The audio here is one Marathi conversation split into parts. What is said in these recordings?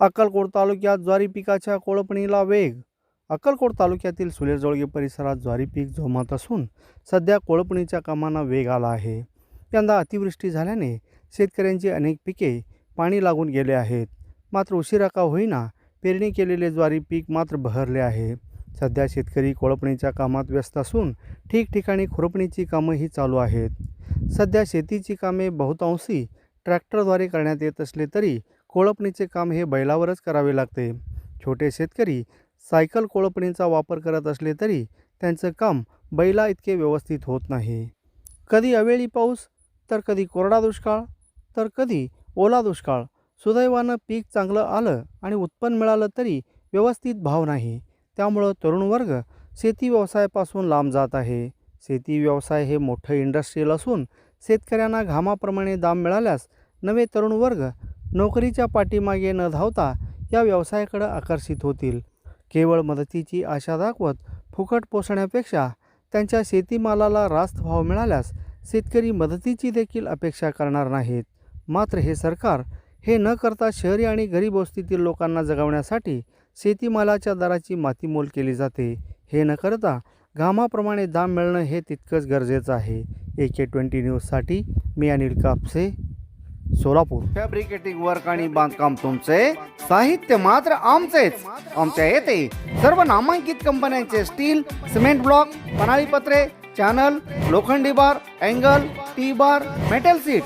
अक्कलकोट तालुक्यात ज्वारी पिकाच्या कोळपणीला वेग. अक्कलकोट तालुक्यातील सुलेजोळगे परिसरात ज्वारी पीक जोमात असून सध्या कोळपणीच्या कामांना वेग आला आहे. यंदा अतिवृष्टी झाल्याने शेतकऱ्यांची अनेक पिके पाणी लागून गेले आहेत. मात्र उशिरा का होईना पेरणी केलेले ज्वारी पीक मात्र बहरले आहे. सध्या शेतकरी कोळपणीच्या कामात व्यस्त असून ठिकठिकाणी खुरपणीची कामंही चालू आहेत. सध्या शेतीची कामे बहुतांशी ट्रॅक्टरद्वारे करण्यात येत असले तरी कोळपणीचे काम हे बैलावरच करावे लागते. छोटे शेतकरी सायकल कोळपणीचा वापर करत असले तरी त्यांचं काम बैला इतके व्यवस्थित होत नाही. कधी अवेळी पाऊस तर कधी कोरडा दुष्काळ तर कधी ओला दुष्काळ. सुदैवानं पीक चांगलं आलं आणि उत्पन्न मिळालं तरी व्यवस्थित भाव नाही. त्यामुळं तरुण वर्ग शेती व्यवसायापासून लांब जात आहे. शेती व्यवसाय हे मोठं इंडस्ट्रीयल असून शेतकऱ्यांना घामाप्रमाणे दाम मिळाल्यास नवे तरुण वर्ग नोकरीच्या पाठीमागे न धावता या व्यवसायाकडे आकर्षित होतील. केवळ मदतीची आशा दाखवत फुकट पोसण्यापेक्षा त्यांच्या शेतीमालाला रास्त भाव मिळाल्यास शेतकरी मदतीची देखील अपेक्षा करणार नाहीत. मात्र हे सरकार हे न करता शहरी आणि गरीब वस्तीतील लोकांना जगवण्यासाठी शेतीमालाच्या दराची मातीमोल केली जाते. हे न करता घामाप्रमाणे दाम मिळणं हे तितकंच गरजेचं आहे. ए के ट्वेंटी न्यूजसाठी मी अनिल कापसे सोलापूर. फॅब्रिकेटिंग वर्क आणि बांधकाम तुमचे साहित्य मात्र आमचेच. आमच्या येथे सर्व नामांकित कंपन्यांचे स्टील सिमेंट ब्लॉक प्रणाली पत्रे चॅनल लोखंडी bar angle T bar metal sheet.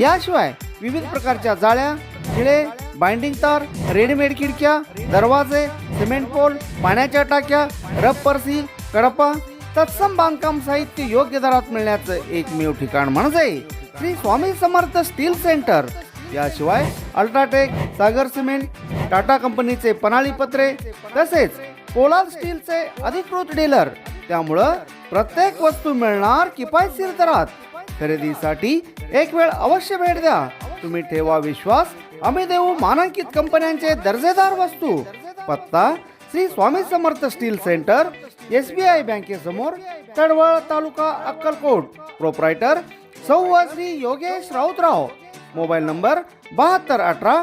याशिवाय विविध प्रकारच्या जाळ्या खिळे बाइंडिंग तार रेडीमेड खिडक्या दरवाजे सिमेंट पोल पाण्याच्या टाक्या रब सील कडपा तत्सम बांधकाम साहित्य योग्य दरात मिळण्याचं एकमेव ठिकाण म्हणजे श्री स्वामी समर्थ स्टील सेंटर. याशिवाय अल्ट्राटेक सागर सिमेंट टाटा कंपनीचे पनाळी पत्रे तसेच पोलाद स्टीलचे अधिकृत डीलर. त्यामुळं प्रत्येक वस्तू मिळणार किफायतशीर दरात. खरेदीसाठी एक वेळ अवश्य भेट द्या. तुम्ही ठेवा विश्वास. आम्ही देऊ मानांकित कंपन्यांचे दर्जेदार वस्तू. पत्ता Shri Swami Samarth steel centre S B I बँकेसमोर Tadwal taluka Akkalkot. Proprietor सौ श्री योगेश राऊतराव. मोबाईल नंबर बहात्तर अठरा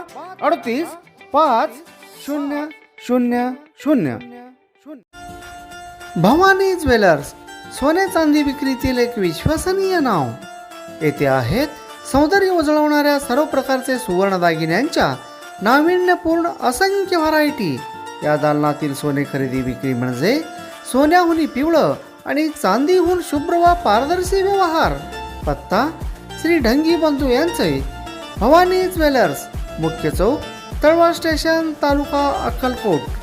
अडतीस पाच शून्य शून्य शून्य. भवानी ज्वेलर्स सोने चांदी विक्रीतील एक विश्वसनीय नाव. येथे आहेत सौंदर्य उजळवणाऱ्या सर्व प्रकारचे सुवर्ण दागिन्यांच्या नाविन्यपूर्ण असंख्य व्हरायटी. या दालनातील सोने खरेदी विक्री म्हणजे सोन्याहुनी पिवळं आणि चांदीहून शुभ्र व पारदर्शी व्यवहार. पत्ता श्री ढंगी बंधू यांचे भवानी ज्वेलर्स मुख्य चौक तळवा स्टेशन तालुका अक्कलकोट.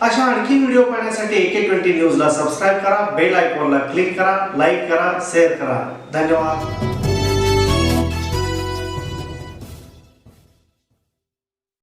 अशा आणखी व्हिडिओ पाहण्यासाठी एके ट्वेंटी न्यूजला सबस्क्राईब करा बेल आयकॉनला क्लिक करा लाईक करा शेअर करा. धन्यवाद.